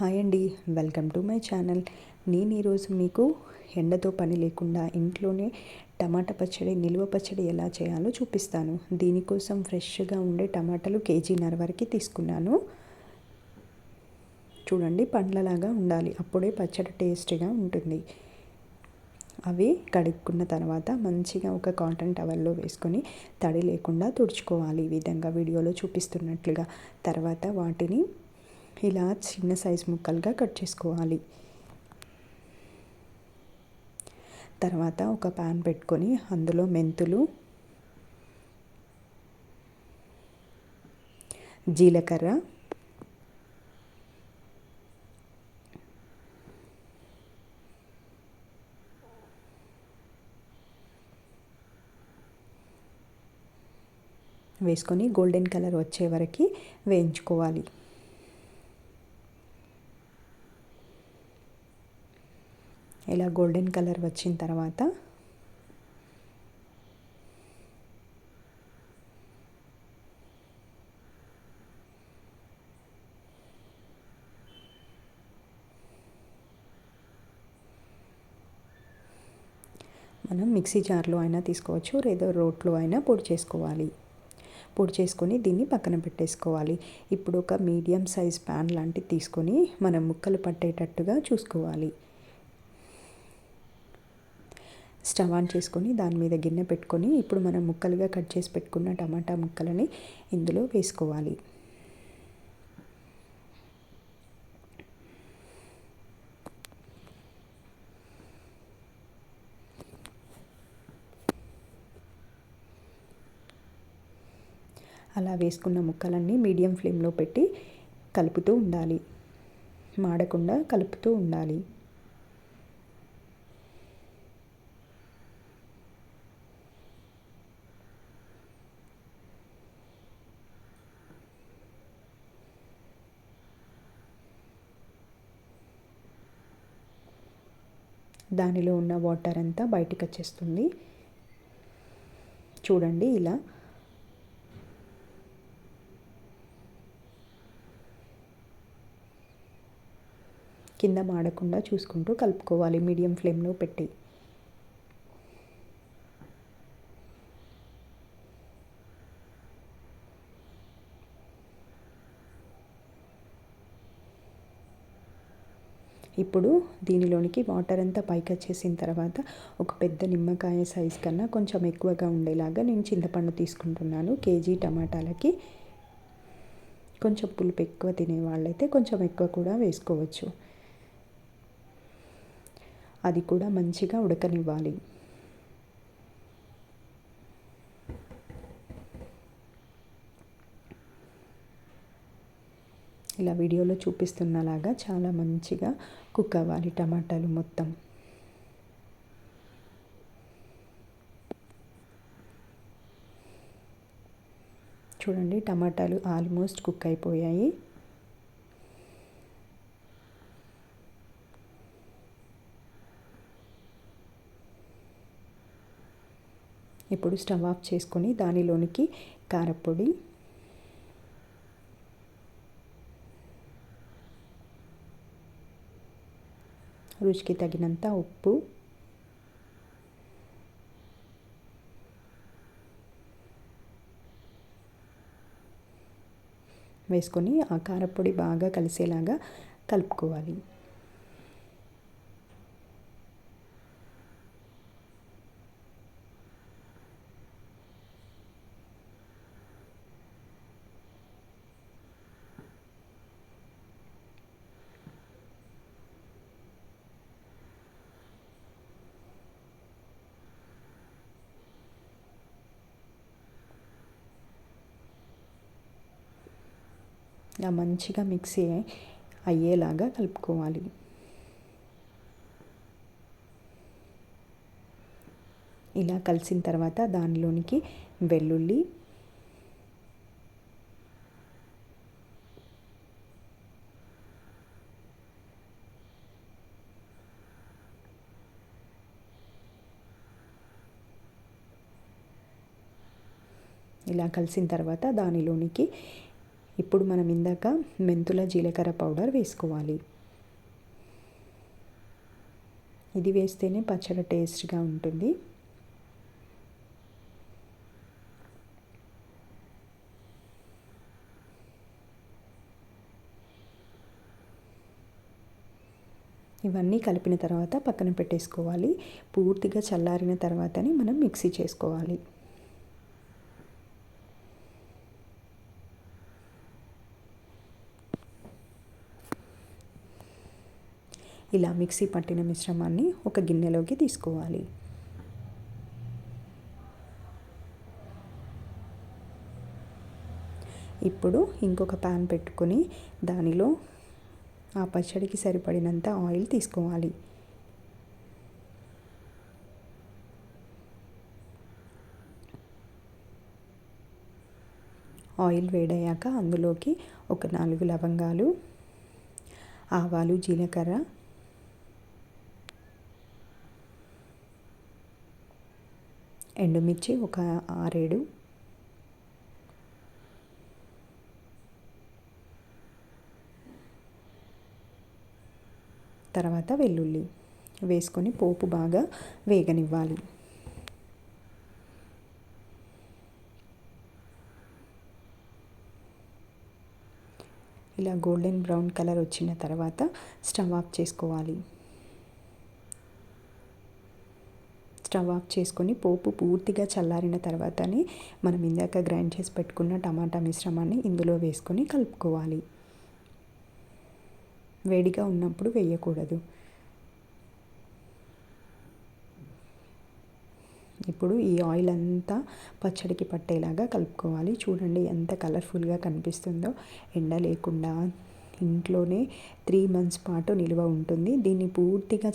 Hi అండి welcome to my channel. నేను ఈరోజు మీకు ఎండతో పని లేకుండా ఇంట్లోనే టమాటా పచ్చడి నిల్వ పచ్చడి ఎలా చేయాలో చూపిస్తాను. దీనికోసం ఫ్రెష్గా ఉండే టమాటాలు కేజీన్నర వరకు తీసుకున్నాను. చూడండి పండ్లలాగా ఉండాలి. అప్పుడే పచ్చడి టేస్టీగా ఉంటుంది. అవి కడుక్కున్న తర్వాత మంచిగా ఒక కాటన్ టవల్లో వేసుకొని తడి లేకుండా తుడుచుకోవాలి. ఈ విధంగా వీడియోలో చూపిస్తున్నట్లుగా తర్వాత వాటిని ఇలా చిన్న సైజు ముక్కలుగా కట్ చేసుకోవాలి. తర్వాత ఒక ప్యాన్ పెట్టుకొని అందులో మెంతులు జీలకర్ర వేసుకొని గోల్డెన్ కలర్ వచ్చే వరకు వేయించుకోవాలి. ఇలా గోల్డెన్ కలర్ వచ్చిన తర్వాత మనం మిక్సీ జార్లో అయినా తీసుకోవచ్చు లేదా రోట్లో అయినా పొడి చేసుకోవాలి. పొడి చేసుకొని దీన్ని పక్కన పెట్టేసుకోవాలి. ఇప్పుడు ఒక మీడియం సైజ్ ప్యాన్ లాంటిది తీసుకొని మనం ముక్కలు పట్టేటట్టుగా చూసుకోవాలి. స్టవ్ ఆన్ చేసుకొని దాని మీద గిన్నె పెట్టుకొని ఇప్పుడు మనం ముక్కలుగా కట్ చేసి పెట్టుకున్న టమాటా ముక్కలని ఇందులో వేసుకోవాలి. అలా వేసుకున్న ముక్కలన్నీ మీడియం ఫ్లేమ్లో పెట్టి కలుపుతూ ఉండాలి. మాడకుండా కలుపుతూ ఉండాలి. దానిలో ఉన్న వాటర్ అంతా బయటికి వచ్చేస్తుంది. చూడండి ఇలా. కింద మాడకుండా చూసుకుంటూ కలుపుకోవాలి. మీడియం ఫ్లేమ్లో పెట్టి. ఇప్పుడు దీనిలోనికి వాటర్ అంతా పైకి వచ్చేసిన తర్వాత ఒక పెద్ద నిమ్మకాయ సైజ్ కన్నా కొంచెం ఎక్కువగా ఉండేలాగా నేను చింతపండు తీసుకుంటున్నాను కేజీ టమాటాలకి. కొంచెం పులుపు ఎక్కువ తినే వాళ్ళైతే కొంచెం ఎక్కువ కూడా వేసుకోవచ్చు. అది కూడా మంచిగా ఉడకనివ్వాలి. ఇలా వీడియోలో చూపిస్తున్నలాగా చాలా మంచిగా కుక్ అవ్వాలి టమాటాలు మొత్తం. చూడండి టమాటాలు ఆల్మోస్ట్ కుక్ అయిపోయాయి. ఇప్పుడు స్టవ్ ఆఫ్ చేసుకొని దానిలోనికి కారపొడి రుచికి తగినంత ఉప్పు వేసుకొని ఆ కారపొడి బాగా కలిసేలాగా కలుపుకోవాలి ఇలా మంచిగా మిక్సీ అయ్యేలాగా కలుపుకోవాలి. ఇలా కలిసిన తర్వాత దానిలోనికి వెల్లుల్లి ఇలా కలిసిన తర్వాత దానిలోనికి ఇప్పుడు మనం ఇందాక మెంతుల జీలకర్ర పౌడర్ వేసుకోవాలి. ఇది వేస్తేనే పచ్చడి టేస్ట్గా ఉంటుంది. ఇవన్నీ కలిపిన తర్వాత పక్కన పెట్టేసుకోవాలి. పూర్తిగా చల్లారిన తర్వాతనే మనం మిక్సీ చేసుకోవాలి. ఇలా మిక్సీ పట్టిన మిశ్రమాన్ని ఒక గిన్నెలోకి తీసుకోవాలి. ఇప్పుడు ఇంకొక ప్యాన్ పెట్టుకొని దానిలో ఆ పచ్చడికి సరిపడినంత ఆయిల్ తీసుకోవాలి. ఆయిల్ వేడయ్యాక అందులోకి ఒక నాలుగు లవంగాలు ఆవాలు జీలకర్ర ఎండుమిర్చి ఒక ఆరేడు. తర్వాత వెల్లుల్లి వేసుకొని పోపు బాగా వేగనివ్వాలి. ఇలా గోల్డెన్ బ్రౌన్ కలర్ వచ్చిన తర్వాత స్టవ్ ఆఫ్ చేసుకోవాలి. స్టవ్ ఆఫ్ చేసుకొని పోపు పూర్తిగా చల్లారిన తర్వాతనే మనం ఇందాక గ్రైండ్ చేసి పెట్టుకున్న టమాటా మిశ్రమాన్ని ఇందులో వేసుకొని కలుపుకోవాలి. వేడిగా ఉన్నప్పుడు వేయకూడదు. ఇప్పుడు ఈ ఆయిల్ అంతా పచ్చడికి పట్టేలాగా కలుపుకోవాలి. చూడండి ఎంత కలర్ఫుల్గా కనిపిస్తుందో. ఎండ లేకుండా ఇంట్లోనే త్రీ మంత్స్ పాటు నిల్వ ఉంటుంది. దీన్ని పూర్తిగా